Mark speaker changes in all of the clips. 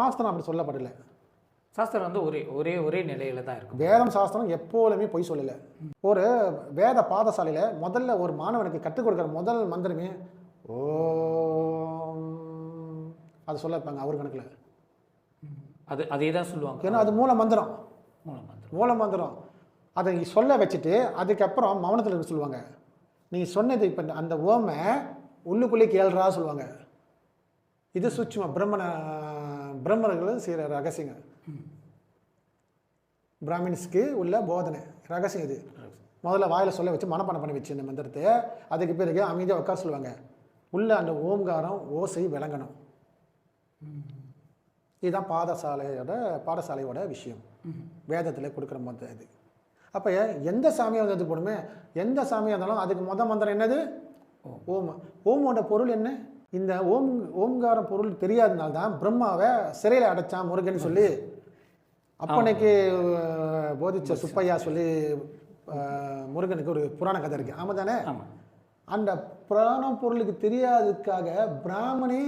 Speaker 1: சாஸ்திரம் அப்படி சொல்லப்படலை.
Speaker 2: சாஸ்திரம் வந்து ஒரே ஒரே ஒரே நிலையில தான் இருக்கும்
Speaker 1: வேதம் சாஸ்திரம் எப்போதுமே பொய் சொல்லலை. ஒரு வேத பாடசாலையில் முதல்ல ஒரு மாணவனுக்கு கற்றுக் கொடுக்குற முதல் மந்திரமே ஓம். அது சொல்ல வைப்பாங்க அவர் கணக்கில்.
Speaker 2: அது அதே தான் சொல்லுவாங்க.
Speaker 1: ஏன்னா அது மூல மந்திரம்.
Speaker 2: மூலம் மந்திரம்.
Speaker 1: மூல மந்திரம். அதை சொல்ல வச்சுட்டு அதுக்கப்புறம் மௌனத்தில் இருக்க சொல்லுவாங்க. நீ சொன்னது இப்போ அந்த ஓமை உள்ளுக்குள்ளே கேள்றா சொல்லுவாங்க. இது சூட்சும பிரம்மண பிரம்மர்கள் செய்கிற ரகசியங்க பிராமின்ஸ்க்கு உள்ள போதனை ரகசியம் இது. முதல்ல வாயில் சொல்ல வச்சு மனப்பாடம் பண்ணி வச்சு இந்த மந்திரத்தை. அதுக்கு பிறகு அமைதியாக உட்கார சொல்லுவாங்க. உள்ள அந்த ஓம்காரம் ஓசை விளங்கணும். இதுதான் பாதசாலையோட பாடசாலையோட விஷயம். வேதத்தில் கொடுக்குற மொத்த இது அப்போ எந்த சாமியாக வந்து போடுமே? எந்த சாமியாக இருந்தாலும் அதுக்கு மொதல் மந்திரம் என்னது? ஓம். ஓமோட பொருள் என்ன? இந்த ஓம் ஓம்கார பொருள் தெரியாதனால தான் பிரம்மாவை சிறையில் அடைச்சான் முருகன் சொல்லி அப்பனைக்கு போதிச்ச சுப்பையா சொல்லி முருகனுக்கு ஒரு புராண கதை இருக்கு. ஆமாம் தானே? அந்த புராண பொருளுக்கு தெரியாததுக்காக பிராமணே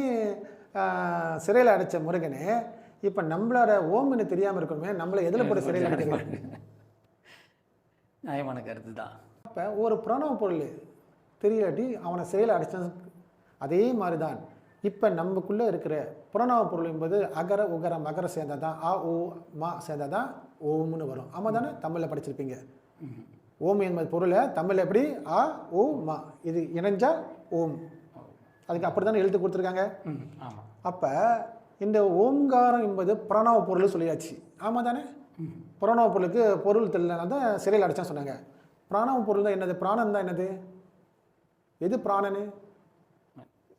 Speaker 1: சிறையில் அடைச்ச முருகனே இப்போ நம்மளோட ஓம்னு தெரியாமல் இருக்கணுமே நம்மளை எதில் போட்டு சிறையில் அடைக்கிறது
Speaker 2: நியாயமான கருத்து தான்
Speaker 1: அப்போ ஒரு பிரணவ பொருள் தெரியாட்டி அவனை சிறையில் அடைச்ச அதே மாதிரி தான் இப்போ நமக்குள்ளே இருக்கிற புரணவ பொருள் என்பது அகர உகர மகர சேர்ந்தால் தான் ஆ ஓ மா சேர்ந்தால் தான் ஓம்னு வரும். ஆமாம் தானே? தமிழில் படிச்சிருப்பீங்க. ஓம் என்பது பொருளை தமிழில் எப்படி? ஆ ஓ மா. இது இணைஞ்சா ஓம். அதுக்கு அப்படி தானே எழுத்து கொடுத்துருக்காங்க? அப்போ இந்த ஓம்காரம் என்பது பிரணவ பொருள் சொல்லியாச்சு. ஆமாம் தானே? பிரணவ பொருளுக்கு பொருள் தெரியலனா தான் சிறையில் அடைச்சான்னு சொன்னாங்க. பிராணவ பொருள் தான் என்னது? பிராணம் தான் என்னது? எது பிராணனு?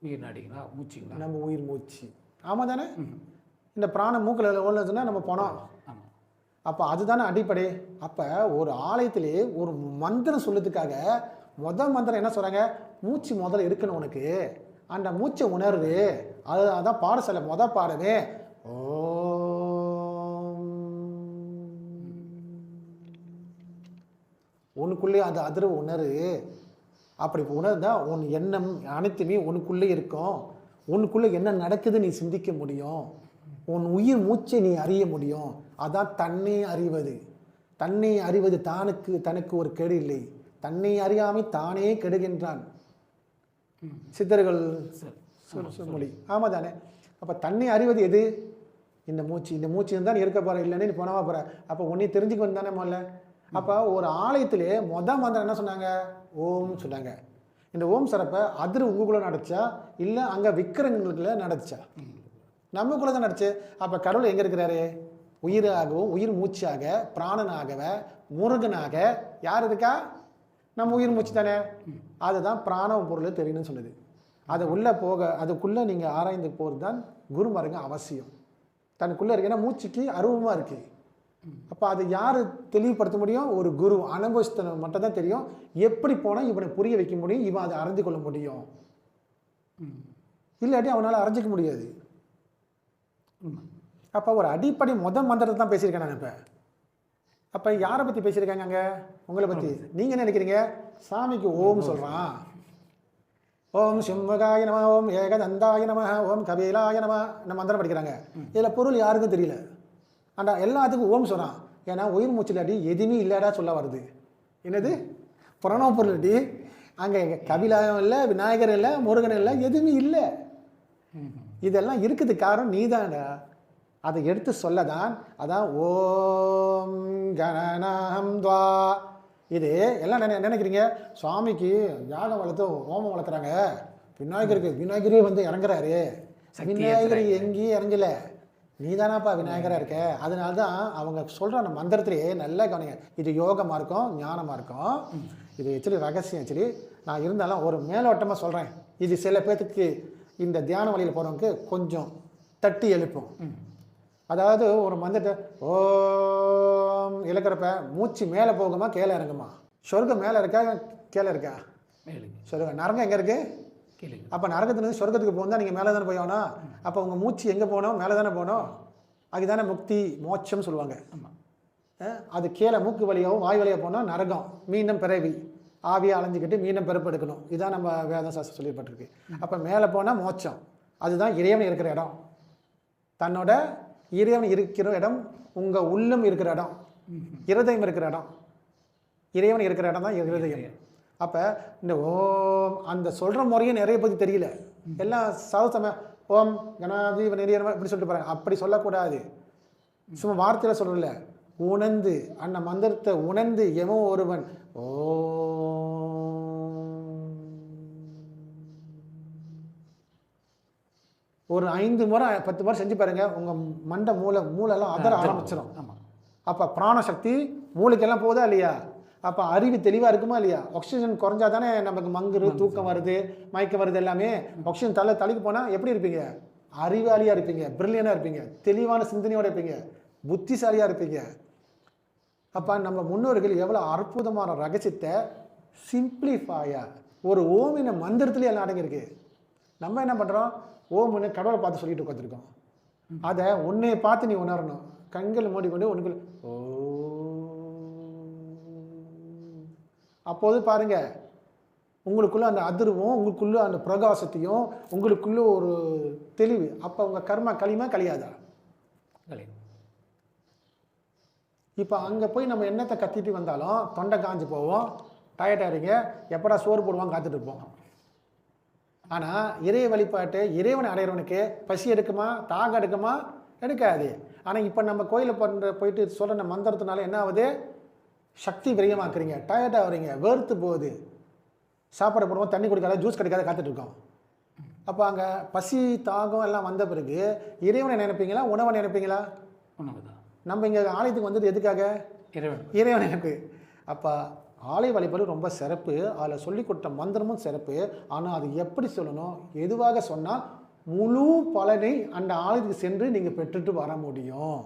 Speaker 2: உயிர் நாடிங்களா மூச்சுங்களா?
Speaker 1: நம்ம உயிர் மூச்சு. ஆமாம் தானே? இந்த பிராணம் மூக்கில் ஓடுனதுன்னா நம்ம போனோம்
Speaker 2: ஆமாம்
Speaker 1: அப்போ அதுதானே அடிப்படை. அப்போ ஒரு ஆலயத்திலே ஒரு மந்திரம் சொல்லுறதுக்காக முத மந்திரம் என்ன சொல்கிறாங்க மூச்சு முதல்ல எடுக்கணும் உனக்கு. அந்த மூச்சை உணர்வு அது அதான் பாடசாலை முத பாடவே உனக்குள்ளே அது அதிர்வு உணரு அப்படி உணர்ந்தா உன் எண்ணம் அனைத்துமே உனக்குள்ளே இருக்கும். உனக்குள்ளே என்ன நடக்குது நீ சிந்திக்க முடியும். உன் உயிர் மூச்சை நீ அறிய முடியும். அதான் தன்னை அறிவது. தன்னை அறிவது தானுக்கு தனக்கு ஒரு கெடு இல்லை. தன்னை அறியாமை தானே கெடுகின்றான். சித்தர்கள் மொழி. ஆமாம் தானே அப்போ தன்னை அறிவது எது? இந்த மூச்சு. இந்த மூச்சு இருந்தால் இருக்க போகிற இல்லைன்னு நீ போனவா போகிற அப்போ உன்னை தெரிஞ்சுக்க தானே முதல்ல. அப்போ ஒரு ஆலயத்திலே மொத மந்திரம் என்ன சொன்னாங்க? ஓம்னு சொன்னாங்க. இந்த ஓம் சிறப்பை அதிர் உங்களுக்குள்ள நடச்சா இல்லை அங்கே விக்கிரங்களுக்குள்ள நடச்சா? நமக்குள்ள தான் நடச்சு. அப்போ கடவுள் எங்கே இருக்கிறாரு? உயிராகவும் உயிர் மூச்சாக பிராணனாகவ முருகனாக யார் இருக்கா? நம்ம உயிர் மூச்சு தானே. அதுதான் பிராண பொருள் தெரியணும்னு சொன்னது. அதை உள்ளே போக அதுக்குள்ளே நீங்கள் ஆராய்ந்து போகிறது தான் குருமருங்க அவசியம். தனக்குள்ளே இருக்கு. ஏன்னா மூச்சுக்கு அருவமாக இருக்குது அப்போ அதை யார் தெளிவுபடுத்த முடியும்? ஒரு குரு அனுபவித்தன மட்டும் தான் தெரியும். எப்படி போனால் இவனை புரிய வைக்க முடியும். இவன் அதை அறிந்து கொள்ள முடியும். இல்லாட்டி அவனால் அறிஞ்சிக்க முடியாது. அப்போ ஒரு அடிப்படை முத மந்திரத்தை தான் பேசியிருக்கேன் நான் இப்போ. அப்போ யாரை பற்றி பேசியிருக்காங்க அங்கே? உங்களை பற்றி நீங்கள் என்ன நினைக்கிறீங்க? சாமிக்கு ஓம் சொல்கிறான் ஓம் சிம்மகாய நம ஓம் ஏகதந்தாய நம ஓம் கபிலாய நம நம்ம மந்திரம் படிக்கிறாங்க. இதில் பொருள் யாருக்கும் தெரியல. ஆண்டா எல்லாத்துக்கும் ஓம் சொல்கிறான் ஏன்னா உயிர் மூச்சு இல்லாட்டி எதுவுமே இல்லைடா சொல்ல வருது. என்னது? புரணவ பொருள் இல்லாட்டி அங்கே கபிலாயம் இல்லை விநாயகர் இல்லை முருகன் இல்லை எதுவுமே இல்லை. இதெல்லாம் இருக்குது காரணம் நீதான்டா. அதை எடுத்து சொல்லதான் அதான் ஓம் கணநாம் துவா. இது எல்லாம் நினை நினைக்கிறீங்க? சுவாமிக்கு யாகம் வளர்த்து ஓமம் வளர்க்குறாங்க. விநாயகருக்கு விநாயகரே வந்து இறங்குறாரு. விநாயகர் எங்கேயும் இறங்கல. நீதானாப்பா விநாயகராக இருக்க. அதனால தான் அவங்க சொல்கிற அந்த மந்திரத்திலேயே நல்லா கவனிங்க. இது யோகமாக இருக்கும் ஞானமாக இருக்கும். இது ஆக்சுவலி ரகசியம் ஆக்சுவலி நான் இருந்தாலும் ஒரு மேலோட்டமாக சொல்கிறேன் இது சில பேர்த்துக்கு இந்த தியான வழியில் போகிறவங்க கொஞ்சம் தட்டி எழுப்பும். அதாவது ஒரு மந்திரத்தை ஓம் இழக்கிறப்ப மூச்சு மேலே போகுமா கீழே இறங்குமா? சொர்க்கம் மேலே இருக்கா கீழே இருக்கா? சொர்க்கம் நரகம் எங்கே இருக்குது அப்போ நரகத்துலேருந்து சொர்க்கத்துக்கு போகணும் நீங்கள் மேலே தானே போய் ஆகணும்? அப்போ உங்கள் மூச்சு எங்கே போகணும்? மேலே தானே போகணும்? அதுதானே முக்தி மோட்சம்னு சொல்லுவாங்க. அது கீழே மூக்கு வழியாகவும் வாய் வழியாக போனால் நரகம் மீண்டும் பிறவி. ஆவியை அலைஞ்சிக்கிட்டு மீண்டும் பிறப்பெடுக்கணும் இதுதான் நம்ம வேதம் சாஸ்திரம் சொல்லப்பட்டிருக்கு. அப்போ மேலே போனால் மோட்சம். அதுதான் இறைவன் இருக்கிற இடம். தன்னோட இறைவன் இருக்கிற இடம் உங்கள் உள்ளம் இருக்கிற இடம். இருதயம் இருக்கிற இடம். இறைவன் இருக்கிற இடம் தான் இருதயம். அப்போ இந்த ஓம் அந்த சொல்கிற முறையே நிறைய பற்றி தெரியல. எல்லாம் சவசம ஓம் கணாதிப நெறியர் இப்படி சொல்லிட்டு போகிறாங்க அப்படி சொல்லக்கூடாது. சும்மா வார்த்தையில் சொல்லல உணர்ந்து அந்த மந்திரத்தை உணர்ந்து எவன் ஒருவன்? ஓ ஒரு ஐந்து முறை பத்து முறை செஞ்சு பாருங்க. உங்க மண்டை மூளை மூளைலாம் அதர ஆரம்பிச்சிடும்
Speaker 2: ஆமாம்
Speaker 1: அப்போ பிராணசக்தி மூளைக்கெல்லாம் போதா இல்லையா? அப்போ அறிவு தெளிவாக இருக்குமா இல்லையா? ஆக்சிஜன் குறைஞ்சா தானே நமக்கு மங்குரு தூக்கம் வருது மயக்கம் வருது எல்லாமே. ஆக்சிஜன் தலை தலைக்கு போனால் எப்படி இருப்பீங்க? அறிவாளியாக இருப்பீங்க பிரில்லியனாக இருப்பீங்க தெளிவான சிந்தனையோட இருப்பீங்க புத்திசாலியாக இருப்பீங்க. அப்போ நம்ம முன்னோர்கள் எவ்வளோ அற்புதமான ரகசியத்தை சிம்பிளிஃபையாக ஒரு ஓமின மந்திரத்துலேயே எல்லாம் அடங்கியிருக்கு. நம்ம என்ன பண்ணுறோம் ஓம்னு கடவுளை பார்த்து சொல்லிட்டு உட்காந்துருக்கோம் அதை உன்னை பார்த்து நீ உணரணும். கண்கள் மூடிக்கொண்டு உனக்குள்ள ஓ அப்போது பாருங்க உங்களுக்குள்ள அந்த அதிர்வும் உங்களுக்குள்ள அந்த பிரகாசத்தையும் உங்களுக்குள்ள ஒரு தெளிவு. அப்போ உங்கள் கர்மா களிமா கழியாதா
Speaker 2: கலை
Speaker 1: இப்போ அங்கே போய் நம்ம என்னத்தை கத்திட்டு வந்தாலும் தொண்டை காஞ்சு போவோம் டயர்ட் ஆகிறீங்க எப்படா சோறு போடுவாங்க காத்துட்டு இருப்போம். ஆனால் இறை வழிபாட்டு இறைவனை அடையிறவனுக்கு பசி எடுக்குமா தாகம் எடுக்குமா? எடுக்காது. ஆனால் இப்போ நம்ம கோயிலில் பண்ணுற போயிட்டு சொல்கிற மந்திரத்தினால என்ன ஆகுது? சக்தி விரயமாக்குறீங்க டயர்ட் ஆகுறீங்க வேர்த்து போகுது. சாப்பாடு போடுவோம் தண்ணி குடிக்காத ஜூஸ் கிடைக்காத காத்துட்டு இருக்கோம் அப்போ அங்கே பசி தாகம் எல்லாம் வந்த பிறகு இறைவனை நினைப்பீங்களா உணவை நினைப்பீங்களா?
Speaker 2: உணவு தான்
Speaker 1: நம்ம இங்கே ஆலயத்துக்கு வந்தது எதுக்காக?
Speaker 2: இறைவன்.
Speaker 1: இறைவன் எனக்கு அப்போ ஆலய வழிபாடு ரொம்ப சிறப்பு அதில் சொல்லி கொடுத்த மந்திரமும் சிறப்பு. ஆனால் அது எப்படி சொல்லணும்? எதுவாக சொன்னால் முழு பலனை அந்த ஆலயத்துக்கு சென்று நீங்கள் பெற்றுட்டு வர முடியும்.